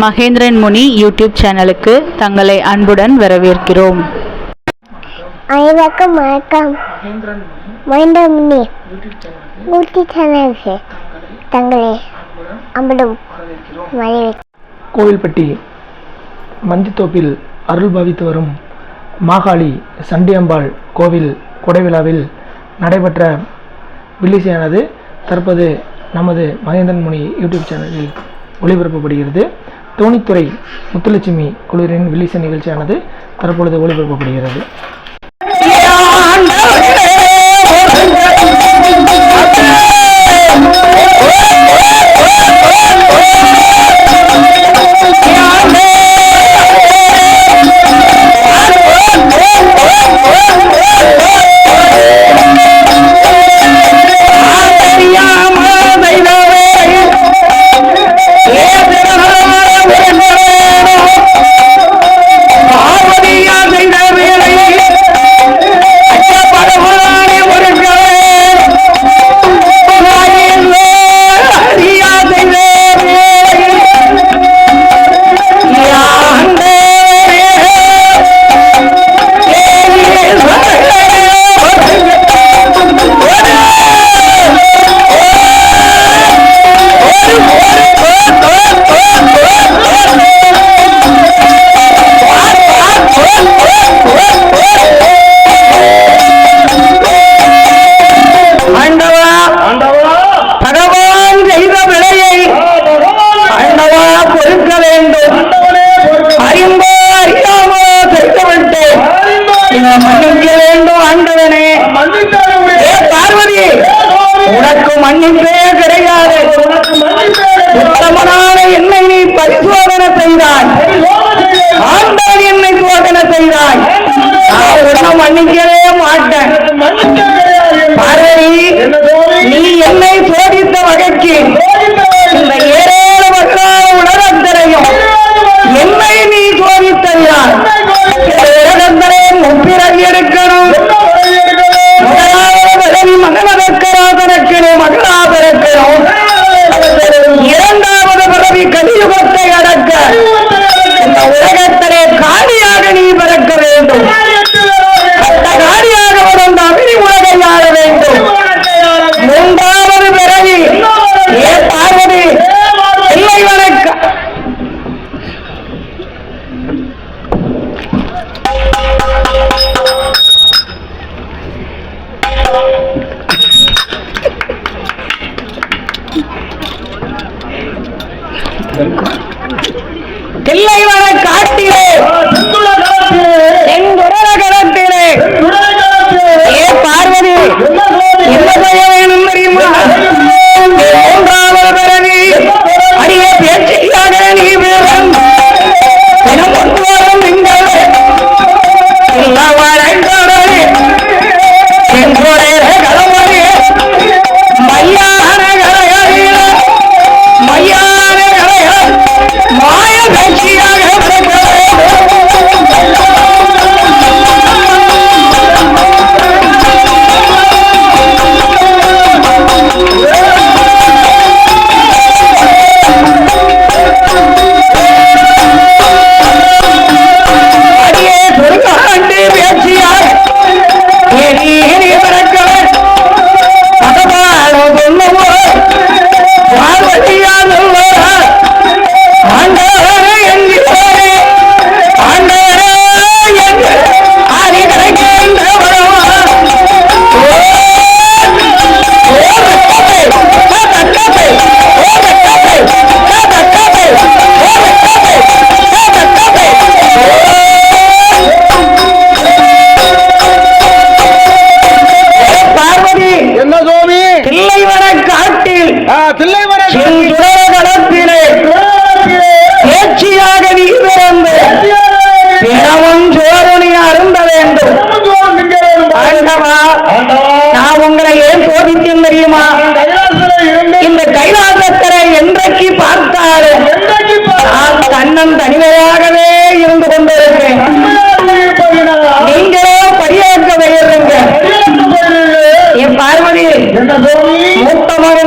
மகேந்திரன் முனி YouTube சேனலுக்கு தங்களை அன்புடன் வரவேற்கிறோம். அனைவருக்கும் வணக்கம். மகேந்திரன் முனி யூடியூப் சேனலுக்கு தங்களை அன்புடன் கோவில்பட்டி மந்தித்தோப்பில் அருள் பாவித்து வரும் மாகாளி சண்டியம்பாள் கோவில் குடைவிழாவில் நடைபெற்ற வில்லிசையானது தற்போது நமது மகேந்திரன் முனி யூடியூப் சேனலில் ஒளிபரப்பப்படுகிறது. தோணித்துறை முத்துலட்சுமி குழுவின் வில்லிச நிகழ்ச்சியானது தற்பொழுது ஒளிபரப்பப்படுகிறது.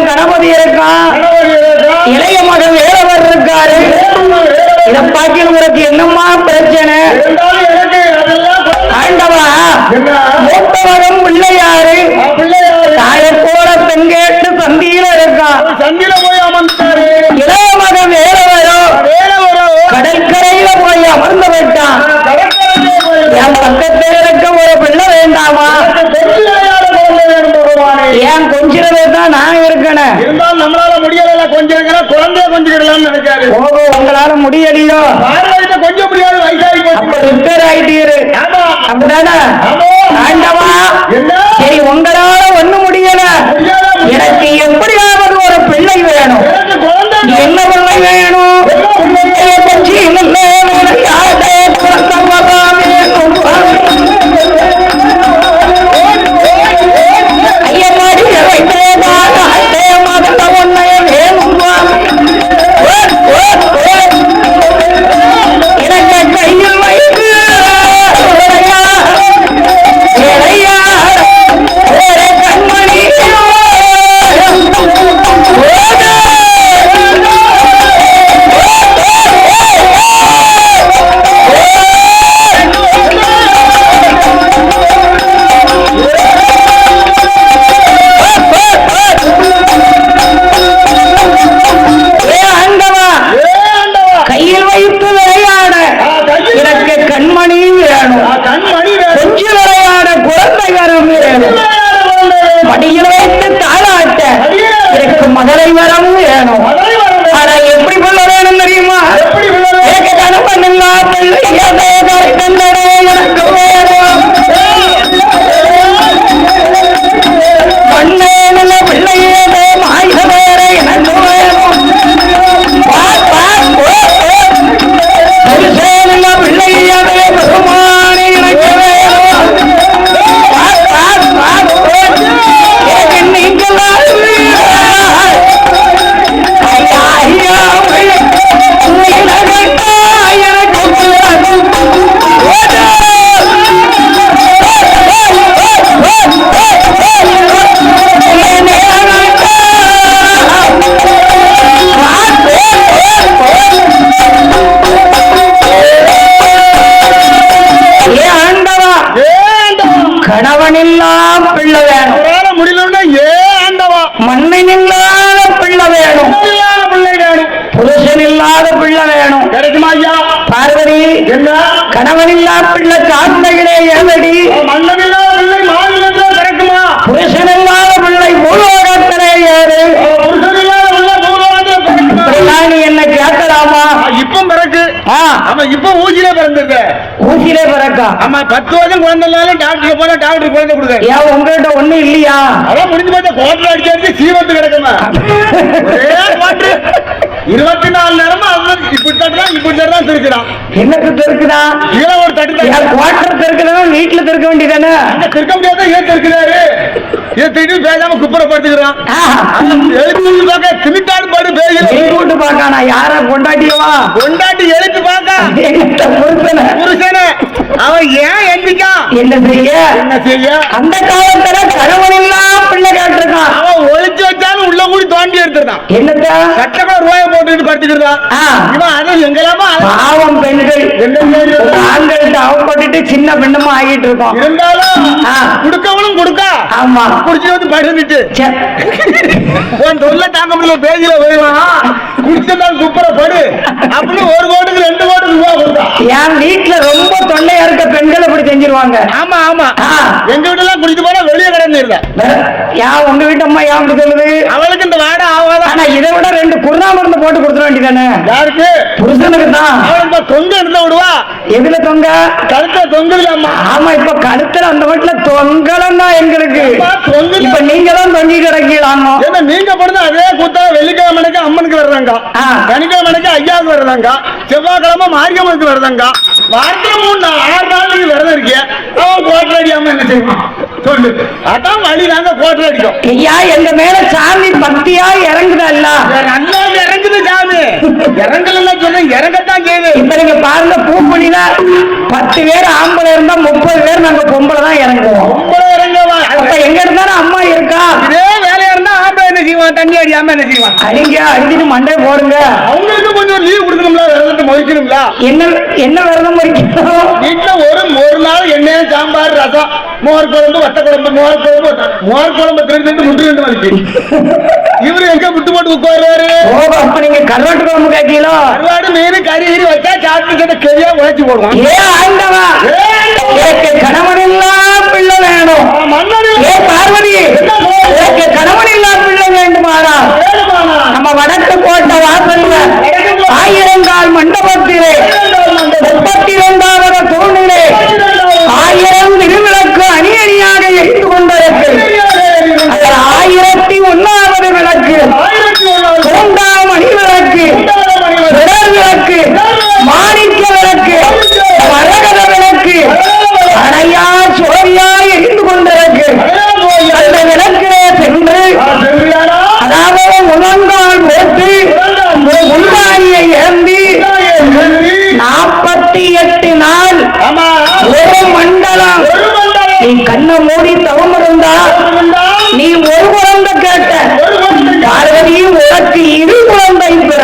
கணபதி இருக்கான் இளைய மகன் வேலவர் இருக்காரு. இத பாக்கி உங்களுக்கு என்னமா பிரச்சனை? ஆண்டவா மூத்த மகன் சந்தியில இருக்கான் சந்தியில போய் அமர்ந்தாரு இளைய மகன் வேலவரோ கடற்கரையில போய் அமர்ந்து விட்டான். என் பக்கத்தில் இருக்க ஒரு பிள்ளை வேண்டாமா? ஏன் கொஞ்சிறவே தான் நான் இருக்கணும் இருந்தாலும் நம்மளால முடியல கொஞ்சம் இருக்கிற குழந்தைய கொஞ்சிக்கிடலாம்னு நினைக்காரு ஓஹோ உங்களால முடியலையோ? கொஞ்சம் முடியாது வயசாகி ரிப்பேர் ஆயிட்டீரு. அப்படிதானே? ஆமா இப்ப ஊசியிலே பிறந்திருக்கு. ஊசியிலே பிறக்கா? ஆமா பத்து வருஷம் குழந்தைனாலும் டாக்டர் போனா டாக்டர் குழந்தை கொடுக்க ஏன் உங்ககிட்ட ஒண்ணும் இல்லையா? அதான் முடிஞ்சு பார்த்தா கோட்டை அடிச்சு அடிச்சு சீவத்து கிடக்குமா? இருபத்தி நாலு நேரமா அவன் இப்படி தட்டுறான் இப்படி தட்டுறான் திருக்கிறான் என்னக்கு திருக்குதா இதுல ஒரு தட்டு ஏன் குவார்டர் திருக்குதா வீட்டுல திருக்க வேண்டியதானே? அங்க திருக்க முடியாத ஏன் திருக்கிறாரு இதை திடீர்னு பேசாம குப்புறப்படுத்துக்கிறான். எழுப்பி பார்க்க திமிட்டாடு பாடு கூட்டு பாக்கானா யார கொண்டாட்டியவா? கொண்டாட்டி எழுப்பி பார்க்க. புருஷனை. புருஷனே. அவன் ஏன் எந்திக்கான் என்ன செய்ய? என்ன செய்ய? அந்த காலத்துல கணவனில்லாம் பிள்ளை கேட்டிருக்கான். அவன் ஒளிச்சு வச்சாலும் உள்ள கூடி தோண்டி எடுத்துருந்தான். என்னத்த? கட்டக்கூட ரூபாய் போட்டுட்டு படுத்துக்கிட்டான். இவன் அதை எங்கெல்லாமோ பாவம் பெண்கள். ஆண்கள்ட்ட அவப்பட்டுட்டு சின்ன பெண்ணுமா ஆகிட்டு இருக்கோம். இருந்தாலும். குடுக்கவனும் கொடுக்கா. ஆமா. குடிச்சு வந்து படுத்துட்டு. உன் தொல்லை தாங்க முடியல பேஜில போயிடலாம். குடிச்சிருந்தாலும் குப்புற படு அப்படின்னு ஒரு கோட்டுக்கு ரெண்டு கோட்டுக்கு ரூபா கொடுத்தான் என் வீட்டுல ரொம்ப தொல்லையா இருக்க பெண்கள் இப்படி செஞ்சிருவாங்க. ஆமா ஆமா. ஆ. எங்க வீட்டுல எல்லாம் குடிச்சு போனா வெளியே கிடந்துருந்த ஏன் உங்க வீட்டு அம்மா ஏன் அப்படி சொல்லுது? அவளுக்கு இந்த வாடை ஆகாதான் ஆனா இதை விட ரெண்டு குருணா மருந்து போட்டு கொடுத்துட வேண்டியதானே யாருக்கு? புருஷனுக்கு தான். இப்ப தொங்க இருந்த விடுவா. எதுல தொங்க? கழுத்துல தொங்குதுல அம்மா. ஆமா இப்ப கழுத்துல அந்த வீட்டுல தொங்கலம் தான் எங்களுக்கு. இப்ப நீங்க தான் தொங்கி கிடக்கலாமோ ஏன்னா நீங்க படுத்த அதே கூத்தா வெள்ளிக்கிழமைக்கு அம்மனுக்கு வர்றாங்க. ஆ. சனிக்கிழமைக்கு ஐயாவுக்கு வர்றாங்க செவ்வாய்க்கிழமை மாரியம்மனுக்கு வர்றாங்க வாரத்துல மூணு நாள் ஆறு நாள் நீங்க விரதம் அவன் கோட்டை அடியாம என்ன செய்வான் சொல்லு. அதான் வழி நாங்க கோட்டை அடிக்கும். ஐயா எங்க மேல சாமி பக்தியா இறங்குதல்ல நல்லா இறங்குது சாமி. இறங்கல சொன்ன இறங்கத்தான் செய்யுது. இப்ப நீங்க பாருங்க பூப்பணில பத்து பேர் ஆம்பளை இருந்தா முப்பது பேர் நாங்க பொம்பளை தான் இறங்குவோம். ரொம்ப இறங்கவா. அப்ப எங்க இருந்தாலும் அம்மா இருக்கா? என்ன செய்வான்? தண்ணி அடியாம என்ன செய்வான்? அடிங்க அடிச்சுட்டு மண்டை போடுங்க. அவங்களுக்கு கொஞ்சம் லீவ் கொடுக்கணும்ல விரதத்தை மொழிச்சு இருக்கணும்ல என்ன என்ன விரதம் முடிக்கணும் வீட்டுல ஒரு ஒரு நாள் எண்ணெய் சாம்பார் ரசம் மோர் குழம்பு வத்த குழம்பு மோர் குழம்பு மோர் குழம்பு திருட்டு முட்டு ரெண்டு மணிக்கு இவரு எங்க விட்டு போட்டு உட்காருவாரு? ஓ அப்ப நீங்க கருவாட்டு குழம்பு கேட்டீங்களோ கருவாடு மீன் கறி கறி வச்சா சாப்பிட்டு கெரியா உழைச்சி போடுவான். ஏ ஆண்டவா? கணவன் இல்லா பிள்ளை வேணும். ஏ பார்வதி?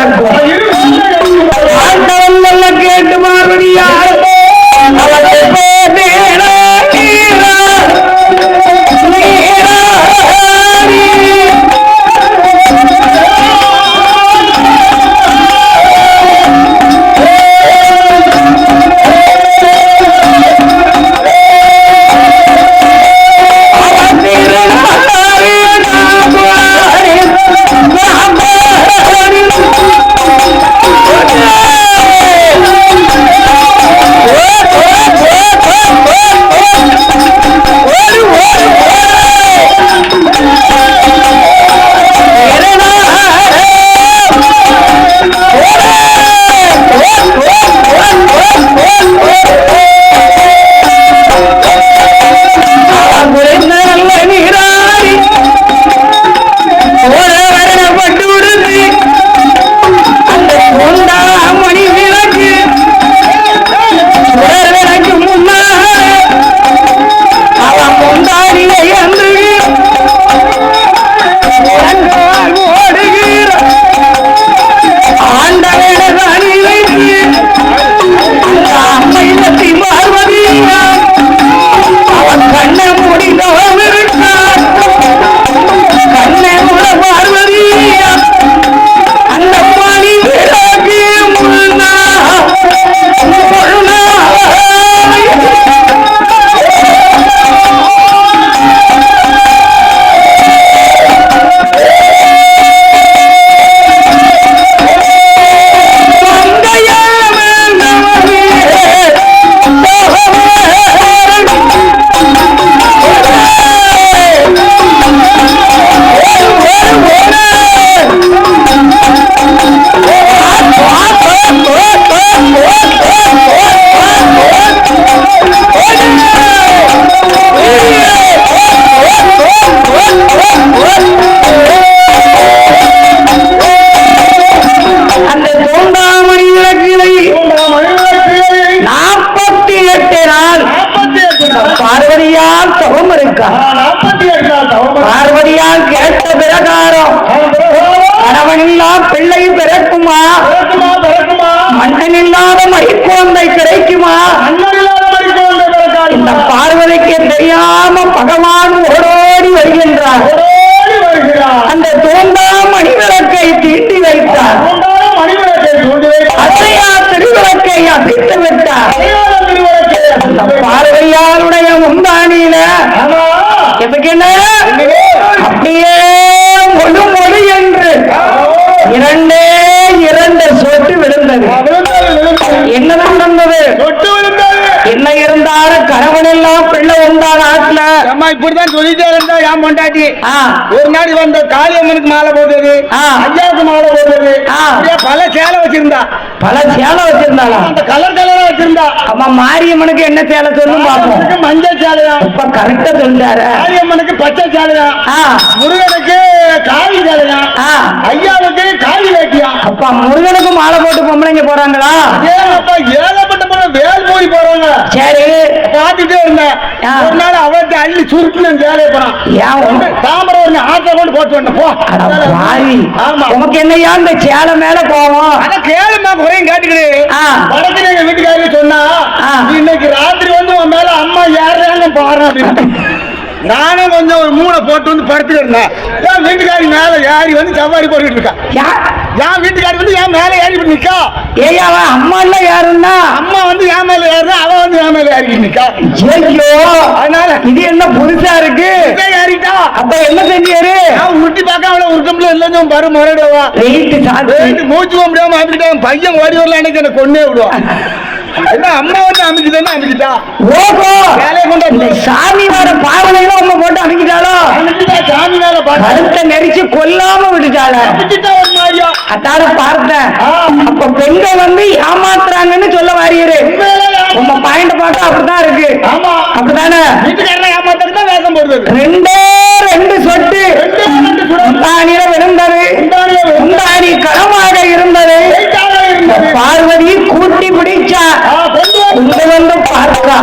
குழந்தை பார்வதியால் கேட்ட பிரகாரம். கணவனில்லா பிள்ளை பிறக்குமா? மன்னன் இல்லாத மடிக்குழந்தை கிடைக்குமா? இந்த பார்வதிக்கு தெரியாம பகவான் ஓடோடி வருகின்றார். அந்த தூண்டாமணி மணிவிளக்கை தீட்டி வைத்தார். அசையா திருவிளக்கை அசைத்து விட்டார். அந்த பார்வையாளுடைய முந்தானியில அப்படியே மொழு மொழு என்று இரண்டே இரண்டு சொட்டு விழுந்தது. என்னதான் நடந்தது? என்ன இருந்தாலும் கணவன் எல்லாம் பிள்ளை வந்தா நாட்டுல அம்மா இப்படிதான் சொல்லிட்டே இருந்தா என் பொண்டாட்டி. ஒரு நாள் வந்த காளியம்மனுக்கு மாலை போடுறது ஆ. ஐயாவுக்கு மாலை போடுறது பல சேலை வச்சிருந்தா. பல சேலை வச்சிருந்தாளா? அந்த கலர் கலரா வச்சிருந்தா. அம்மா மாரியம்மனுக்கு என்ன சேலை சொல்லும் பாப்போம். மஞ்சள் சேலையா இப்ப கரெக்டா சொல்லிட்டாரு. காளியம்மனுக்கு பச்சை சேலையா முருகனுக்கு காளி சேலையா ஆ. ஐயாவுக்கு காளி வேட்டியா அப்பா முருகனுக்கு மாலை போட்டு பொம்பளைங்க போறாங்களா? ஏகப்பா ஏகப்பட்ட பொண்ணு வேல் போய் போறாங்க. சரி. பாத்துட்டே இருந்தேன். ஒரு நாள் அவர்கிட்ட அள்ளி சுருட்டுன்னு வேலையை போறான் தாமரை ஒண்ணு ஆட்டை கொண்டு போட்டு வந்தேன். போ. ஆமா. உனக்கு என்னையா இந்த சேலை மேல போவோம் அத கேளுமா குறையும் கேட்டுக்கிடு. வடக்கு எங்க வீட்டுக்காரி சொன்னா. இன்னைக்கு ராத்திரி வந்து உன் மேல அம்மா யாருன்னு பாரு அப்படின்னு. நானும் கொஞ்சம் ஒரு மூளை போட்டு வந்து படுத்துட்டு இருந்தேன். என் வீட்டுக்காரி மேல ஏறி வந்து சவாரி போட்டுட்டு இருக்கா. என் வீட்டுக்காரி வந்து என் மேல ஏறி இப்படி நிக்கா. ஏய்யா அவன் அம்மா இல்ல யாருன்னா? அம்மா வந்து என் மேல ஏறுறா அவ வந்து என் மேல ஏறிக்கிட்டு நிக்கா. ஐயோ! அதனால இது என்ன புதுசா இருக்கு? ஏறிட்டா. அப்ப என்ன செஞ்சாரு நான் உருட்டி பார்க்க அவளை உருக்கம்ல இல்லைன்னு பாரு முறையிடுவா. மூச்சு போக முடியாம அமைக்கிட்டான் பையன் ஓடி வரல அன்னைக்கு என்ன கொன்னே விடுவான் என்ன அம்மா வந்து அமைக்குதுன்னு அமைக்கிட்டா? ஓஹோ! வேலையை கொண்டு இந்த சாமி வர பாவனையில உங்க போட்டு அமைக்கிட்டாலோ அமைக்கிட்டா சாமி மேல பாரு கழுத்தை நெரிச்சு கொல்லாம விட்டுட்டாள? அமைக்கிட்டா ஒரு மாதிரியா? அத்தாட பார்த்தேன். அப்ப பெண்கள் வந்து ஏமாத்துறாங்கன்னு சொல்ல வாரியரு. உங்க பாயிண்ட் பார்த்தா அப்படிதான் இருக்கு. ஆமா. அப்படிதானே வீட்டுக்காரன் ஏமாத்துறது தான் வேகம் போடுறது. ரெண்டே ரெண்டு சொட்டு. முந்தானியில விழுந்தது. முந்தானி களமாக இருந்தது. பார்வதி கூட்டி பிடிச்சா. கொண்டு வந்து பார்த்தா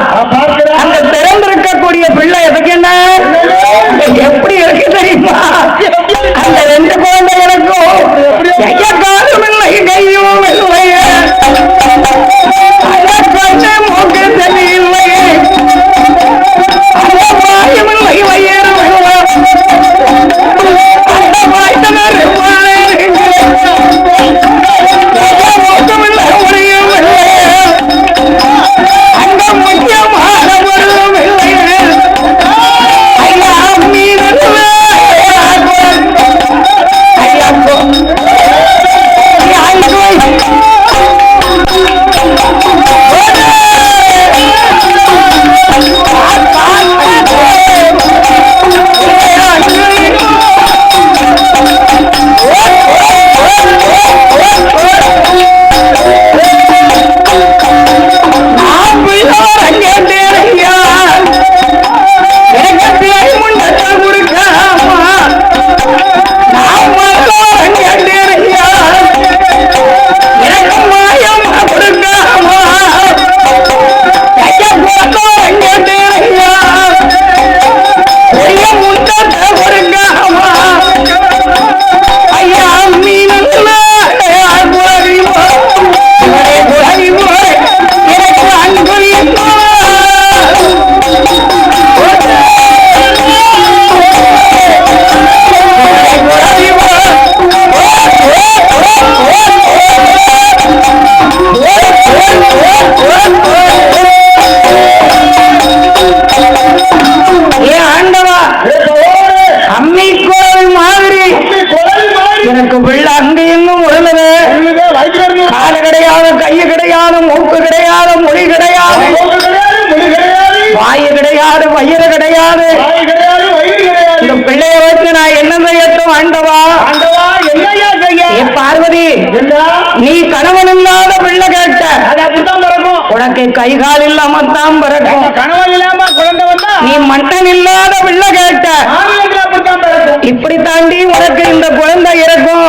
இப்படி தாண்டி உனக்கு இந்த குழந்தை இருக்கும்.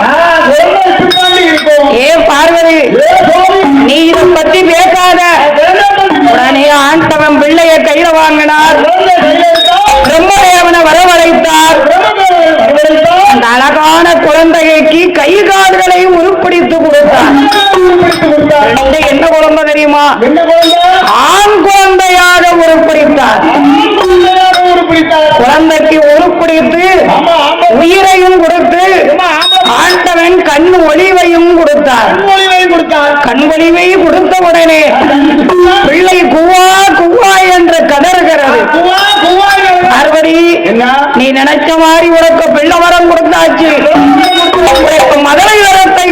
ஏ பார்வதி நீ இதை பத்தி பேசாத. உடனே ஆண்டவன் பிள்ளைய கையில வாங்கினார். பிரம்மதேவனை வரவழைத்தார். அந்த அழகான குழந்தைக்கு கை கால்களை உருப்பிடித்து கொடுத்தார். என்ன குழந்தை தெரியுமா? ஆண் குழந்தையாக உருப்பிடித்தார். குழந்தைக்கு ஆமா, ஆமா. உயிரையும் கொடுத்து. ஆண்டவன் கண் ஒளிவையும் கொடுத்தார். கண் ஒளிவை கொடுத்த உடனே பிள்ளை குவா குவா என்று கதறுகிறது. என்ன? நீ நினைச்ச மாதிரி உனக்கு பிள்ளை வரம் கொடுத்தாச்சு. மதுரை வரத்தை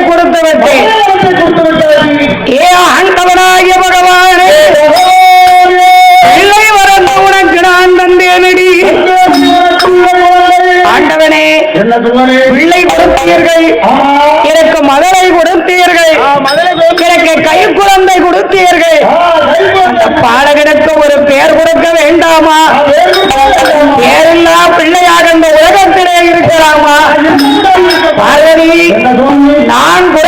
இருக்கிறாமா பேரில்லா பிள்ளையாக இந்த உலகத்திலே இருக்கிறாமா? பார்வதி நான் கொடுக்கிற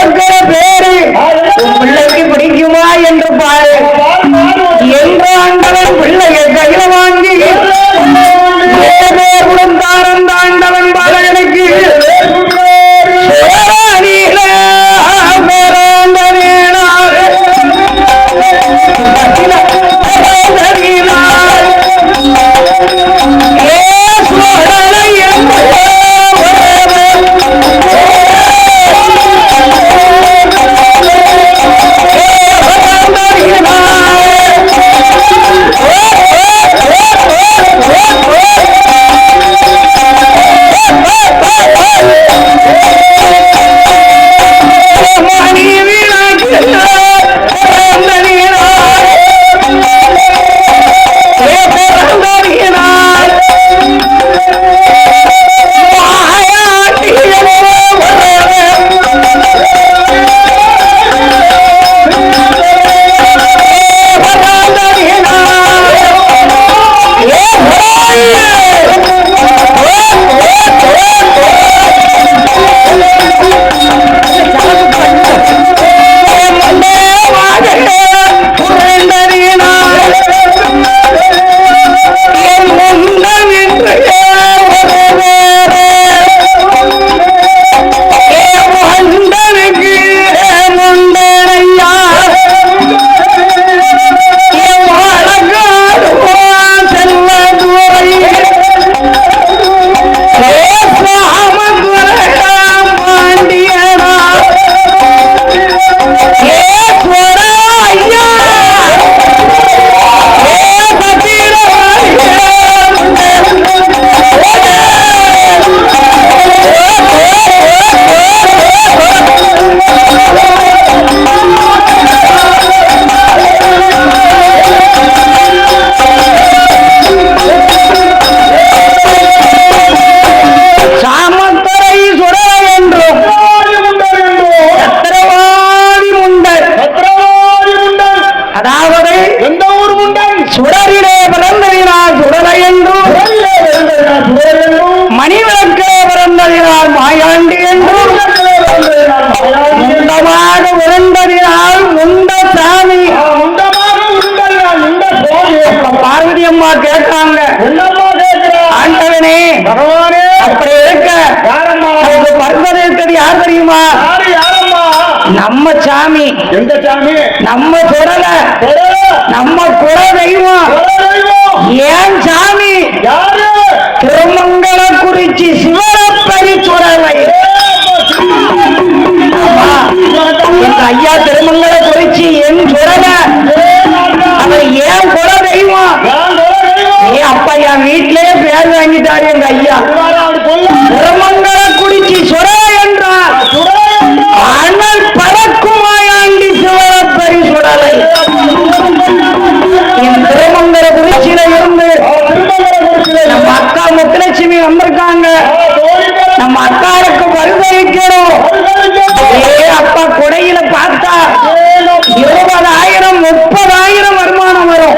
யாரம்மா? நம்ம சாமி. எந்த சாமி? நம்ம ஒரே, நம்ம குல தெய்வம். ஏன் சாமி? திருமங்கல குறிச்சி சிவரப்பரி. எங்க ஐயா திருமங்கல குறிச்சி என் சுடல அவர் ஏன் குல தெய்வம். ஏ அப்பா என் வீட்டிலேயே பேர் வாங்கிட்டாரு எங்க ஐயா. நம்ம அக்காவுக்கு வருகரிக்கணும் ஏ அப்பா குடையில பார்த்தா இருபதாயிரம் முப்பதாயிரம் வருமானம் வரும்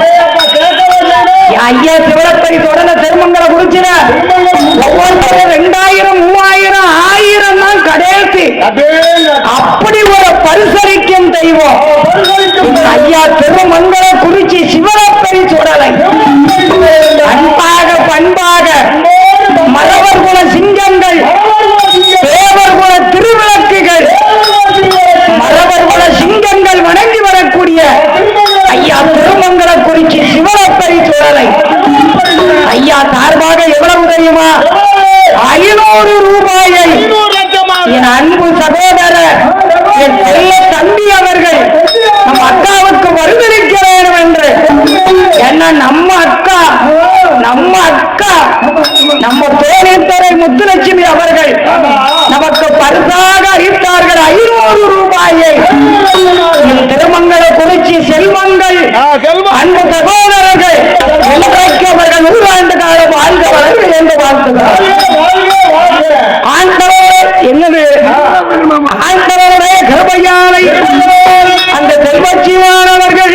என் ஐயா சிவரப்பரி தொடர திருமங்கல குறிச்சில ஒவ்வொருத்தரும் ரெண்டாயிரம் மூவாயிரம் ஆயிரம் தான் கடைசி அப்படி ஒரு பரிசளிக்கும் தெய்வம் எங்க ஐயா திருமங்கல குறிச்சி சிவரப்பரி சுடலை அன்பாக பண்பாக மரவர் குல சிங்கங்கள் தேவர் குல திருவிளக்குகள் மரவர் குல சிங்கங்கள் வணங்கி வரக்கூடிய ஐயா திருமங்கல குறிச்சி சிவரப்பரி சுடலை ஐயா சார்பாக எவ்வளவு தெரியுமா? ஐநூறு ரூபாயை என் அன்பு சகோதரர் என் செல்ல தம்பி அவர்கள் நம்ம அக்காவுக்கு வருதளிக்க வேண்டும் என்று. என்ன நம்ம அக்கா நம்ம அக்கா நம்ம தோணித்தரை முத்துலட்சுமி அவர்கள் நமக்கு பரிசாக அளித்தார்கள் ஐநூறு ரூபாயை. திருமங்கல குறிச்சி செல்வங்கள். வாழ்க வளர்க என்று வாழ்த்துகிறார் ஆண்டவர் என்னது? ஆண்டவருடைய அந்த செல்வச்சிவானவர்கள்